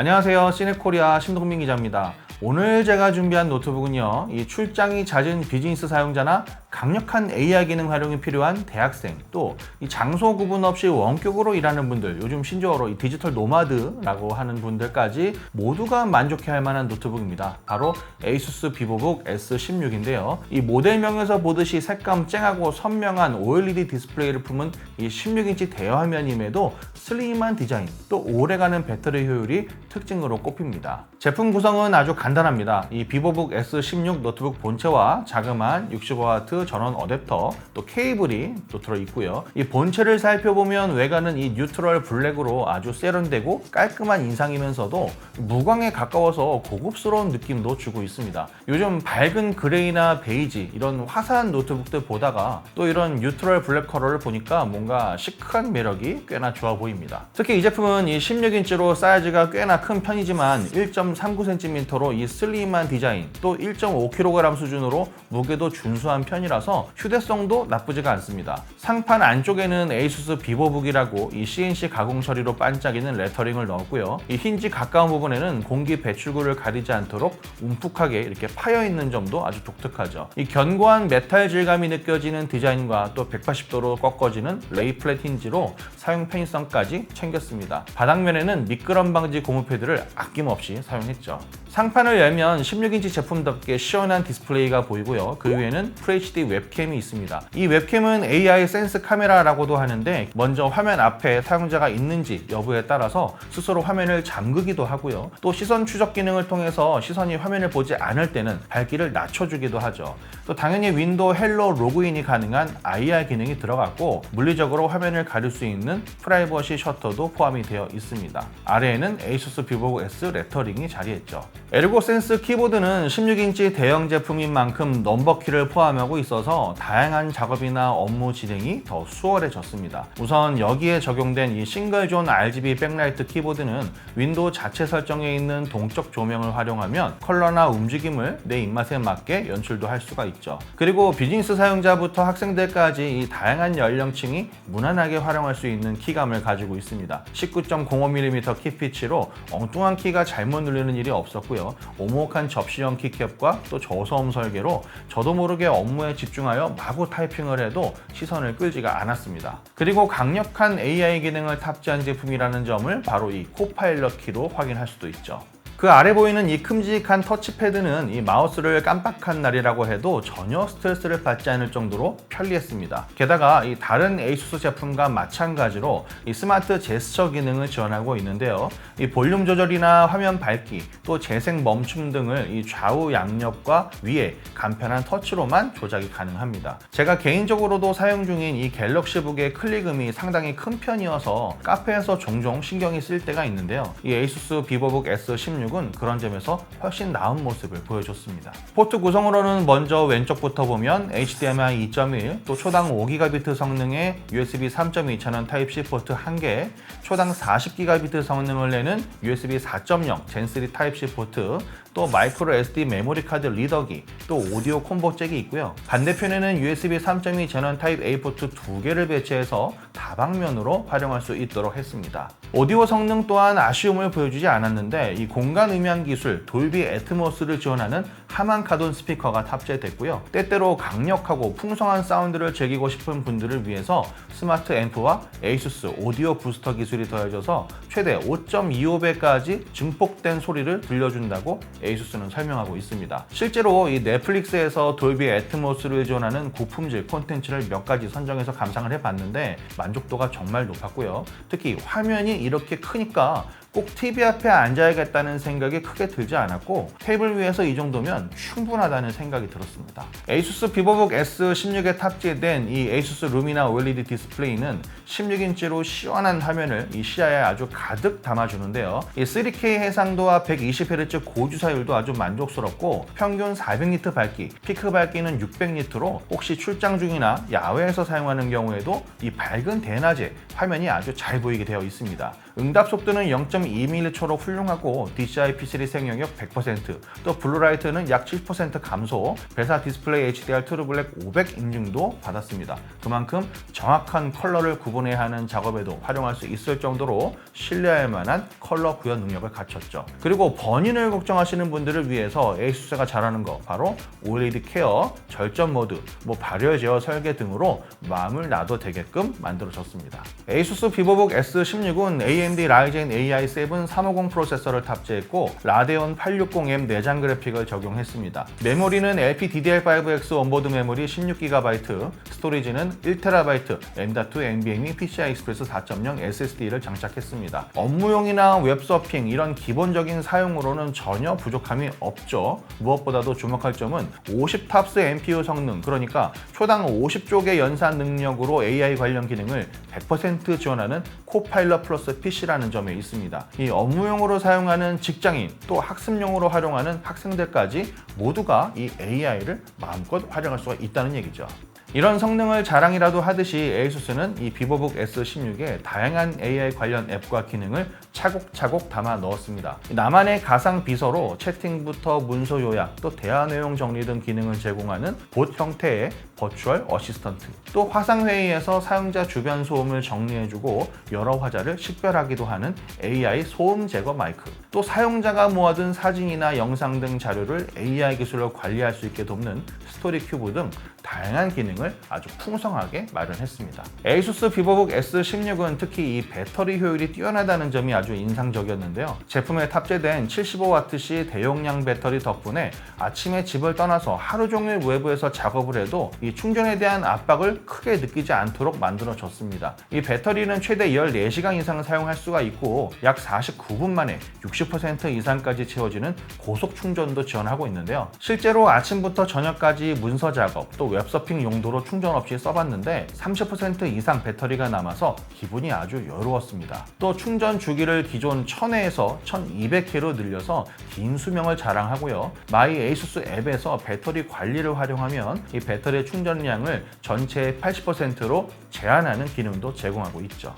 안녕하세요. 시네코리아 신동민 기자입니다. 오늘 제가 준비한 노트북은요, 이 출장이 잦은 비즈니스 사용자나 강력한 AR 기능 활용이 필요한 대학생, 또 이 장소 구분 없이 원격으로 일하는 분들, 요즘 신조어로 이 디지털 노마드라고 하는 분들까지 모두가 만족해할 만한 노트북입니다. 바로 ASUS 비보북 S16인데요. 이 모델명에서 보듯이 색감 쨍하고 선명한 OLED 디스플레이를 품은 이 16인치 대화면임에도 슬림한 디자인, 또 오래가는 배터리 효율이 특징으로 꼽힙니다. 제품 구성은 아주 간단합니다. 이 비보북 S16 노트북 본체와 자그마한 65W 전원 어댑터, 또 케이블이 또 들어있고요. 이 본체를 살펴보면 외관은 이 뉴트럴 블랙으로 아주 세련되고 깔끔한 인상이면서도 무광에 가까워서 고급스러운 느낌도 주고 있습니다. 요즘 밝은 그레이나 베이지 이런 화사한 노트북들 보다가 또 이런 뉴트럴 블랙 컬러를 보니까 뭔가 시크한 매력이 꽤나 좋아 보입니다. 특히 이 제품은 이 16인치로 사이즈가 꽤나 큰 편이지만 1.39cm로 이 슬림한 디자인 또 1.5kg 수준으로 무게도 준수한 편이라 서 휴대성도 나쁘지가 않습니다. 상판 안쪽에는 ASUS 비보북이라고 이 CNC 가공 처리로 반짝이는 레터링을 넣었고요. 이 힌지 가까운 부분에는 공기 배출구를 가리지 않도록 움푹하게 이렇게 파여 있는 점도 아주 독특하죠. 이 견고한 메탈 질감이 느껴지는 디자인과 또 180도로 꺾어지는 레이 플랫 힌지로 사용 편의성까지 챙겼습니다. 바닥면에는 미끄럼 방지 고무 패드를 아낌없이 사용했죠. 상판을 열면 16인치 제품답게 시원한 디스플레이가 보이고요. 그 위에는 FHD 웹캠이 있습니다. 이 웹캠은 AI 센스 카메라라고도 하는데 먼저 화면 앞에 사용자가 있는지 여부에 따라서 스스로 화면을 잠그기도 하고요. 또 시선 추적 기능을 통해서 시선이 화면을 보지 않을 때는 밝기를 낮춰주기도 하죠. 또 당연히 윈도우 헬로 로그인이 가능한 IR 기능이 들어갔고 물리적으로 화면을 가릴 수 있는 프라이버시 셔터도 포함이 되어 있습니다. 아래에는 ASUS 비보고 S 레터링이 자리했죠. 에르고 센스 키보드는 16인치 대형 제품인 만큼 넘버키를 포함하고 있 어서 다양한 작업이나 업무 진행이 더 수월해졌습니다. 우선 여기에 적용된 이 싱글존 RGB 백라이트 키보드는 윈도우 자체 설정에 있는 동적 조명을 활용하면 컬러나 움직임을 내 입맛에 맞게 연출도 할 수가 있죠. 그리고 비즈니스 사용자부터 학생들까지 이 다양한 연령층이 무난하게 활용할 수 있는 키감을 가지고 있습니다. 19.05mm 키피치로 엉뚱한 키가 잘못 눌리는 일이 없었고요. 오목한 접시형 키캡과 또 저소음 설계로 저도 모르게 업무에 집중하여 마구 타이핑을 해도 시선을 끌지가 않았습니다. 그리고 강력한 AI 기능을 탑재한 제품이라는 점을 바로 이 코파일럿 키로 확인할 수도 있죠. 그 아래 보이는 이 큼직한 터치패드는 이 마우스를 깜빡한 날이라고 해도 전혀 스트레스를 받지 않을 정도로 편리했습니다. 게다가 이 다른 ASUS 제품과 마찬가지로 이 스마트 제스처 기능을 지원하고 있는데요. 이 볼륨 조절이나 화면 밝기, 또 재생 멈춤 등을 이 좌우 양옆과 위에 간편한 터치로만 조작이 가능합니다. 제가 개인적으로도 사용 중인 이 갤럭시북의 클릭음이 상당히 큰 편이어서 카페에서 종종 신경이 쓰일 때가 있는데요. 이 ASUS 비보북 S16 은 그런 점에서 훨씬 나은 모습을 보여줬습니다. 포트 구성으로는 먼저 왼쪽부터 보면 HDMI 2.1, 또 초당 5GB 성능의 USB 3.2 채널 타입C 포트 1개, 초당 40GB 성능을 내는 USB 4.0 젠3 타입C 포트, 또 마이크로 SD 메모리 카드 리더기, 또 오디오 콤보 잭이 있고요. 반대편에는 USB 3.2 제넌 타입 A 포트 두 개를 배치해서 다방면으로 활용할 수 있도록 했습니다. 오디오 성능 또한 아쉬움을 보여주지 않았는데 이 공간 음향 기술 돌비 애트모스를 지원하는 하만 카돈 스피커가 탑재됐고요. 때때로 강력하고 풍성한 사운드를 즐기고 싶은 분들을 위해서 스마트 앰프와 ASUS 오디오 부스터 기술이 더해져서 최대 5.25배까지 증폭된 소리를 들려준다고 ASUS는 설명하고 있습니다. 실제로 이 넷플릭스에서 돌비 애트모스를 지원하는 고품질 콘텐츠를 몇 가지 선정해서 감상을 해봤는데 만족도가 정말 높았고요. 특히 화면이 이렇게 크니까 꼭 TV 앞에 앉아야겠다는 생각이 크게 들지 않았고 테이블 위에서 이 정도면 충분하다는 생각이 들었습니다. ASUS 비보북 S16에 탑재된 이 ASUS 루미나 OLED 디스플레이는 16인치로 시원한 화면을 이 시야에 아주 가득 담아주는데요. 이 3K 해상도와 120Hz 고주사율도 아주 만족스럽고 평균 400니트 밝기, 피크 밝기는 600니트로 혹시 출장 중이나 야외에서 사용하는 경우에도 이 밝은 대낮에 화면이 아주 잘 보이게 되어 있습니다. 응답 속도는 0.2mH로 훌륭하고 DCI P3 생명력 100%, 또 블루라이트는 약 70% 감소, 배사 디스플레이 HDR 트루블랙 500 인증도 받았습니다. 그만큼 정확한 컬러를 구분해야 하는 작업에도 활용할 수 있을 정도로 신뢰할 만한 컬러 구현 능력을 갖췄죠. 그리고 번인을 걱정하시는 분들을 위해서 에이수스가 잘하는 거 바로 OLED 케어, 절전 모드, 뭐 발열 제어 설계 등으로 마음을 놔도 되게끔 만들어졌습니다. 에이수스 비보북 S16은 AMD 라이젠 AI7 350 프로세서를 탑재했고 라데온 860M 내장 그래픽을 적용했습니다. 메모리는 LPDDR5X 온보드 메모리 16GB, 스토리지는 1TB, M.2 NVMe PCI Express 4.0 SSD를 장착했습니다. 업무용이나 웹서핑 이런 기본적인 사용으로는 전혀 부족함이 없죠. 무엇보다도 주목할 점은 50탑스 NPU 성능, 그러니까 초당 50쪽의 연산 능력으로 AI 관련 기능을 100% 지원하는 코파일럿 플러스 PC 라는 점에 있습니다. 이 업무용으로 사용하는 직장인 또 학습용으로 활용하는 학생들까지 모두가 이 AI를 마음껏 활용할 수가 있다는 얘기죠. 이런 성능을 자랑이라도 하듯이 에이수스는 이 비보북 S16에 다양한 AI 관련 앱과 기능을 차곡차곡 담아 넣었습니다. 나만의 가상 비서로 채팅부터 문서 요약, 또 대화 내용 정리 등 기능을 제공하는 봇 형태의 버추얼 어시스턴트, 또 화상 회의에서 사용자 주변 소음을 정리해주고 여러 화자를 식별하기도 하는 AI 소음 제거 마이크, 또 사용자가 모아둔 사진이나 영상 등 자료를 AI 기술로 관리할 수 있게 돕는 스토리 큐브 등 다양한 기능을 아주 풍성하게 마련했습니다. 에이수스 비보북 S16은 특히 이 배터리 효율이 뛰어나다는 점이 아주 인상적이었는데요. 제품에 탑재된 75Wc 대용량 배터리 덕분에 아침에 집을 떠나서 하루 종일 외부에서 작업을 해도 이 충전에 대한 압박을 크게 느끼지 않도록 만들어졌습니다. 이 배터리는 최대 14시간 이상 사용할 수가 있고 약 49분 만에 60% 이상까지 채워지는 고속 충전도 지원하고 있는데요. 실제로 아침부터 저녁까지 문서 작업 또 웹서핑 용도로 충전 없이 써봤는데 30% 이상 배터리가 남아서 기분이 아주 여유로웠습니다. 또 충전 주기를 기존 1000회에서 1200회로 늘려서 긴 수명을 자랑하고요. 마이 에이수스 앱에서 배터리 관리를 활용하면 이 배터리 충전량을 전체의 80%로 제한하는 기능도 제공하고 있죠.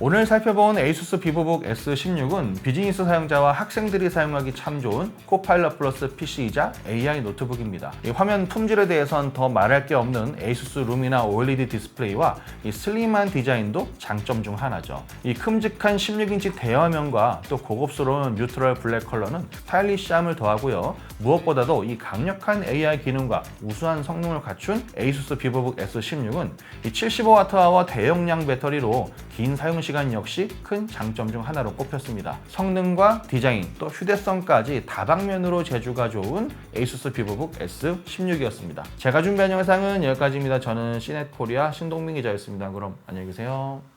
오늘 살펴본 에이수스 비보북 S16은 비즈니스 사용자와 학생들이 사용하기 참 좋은 코파일럿 플러스 PC이자 AI 노트북입니다. 이 화면 품질에 대해선 더 말할 게 없는 에이수스 룸이나 OLED 디스플레이와 이 슬림한 디자인도 장점 중 하나죠. 이 큼직한 16인치 대화면과 또 고급스러운 뉴트럴 블랙 컬러는 스타일리시함을 더하고요. 무엇보다도 이 강력한 AI 기능과 우수한 성능을 갖춘 에이수스 비보북 S16은 이 75Wh 대용량 배터리로 긴 사용 시간 역시 큰 장점 중 하나로 꼽혔습니다. 성능과 디자인 또 휴대성까지 다방면으로 재주가 좋은 에이수스 비보북 S16이었습니다. 제가 준비한 영상은 여기까지입니다. 저는 시넷코리아 신동민 기자였습니다. 그럼 안녕히 계세요.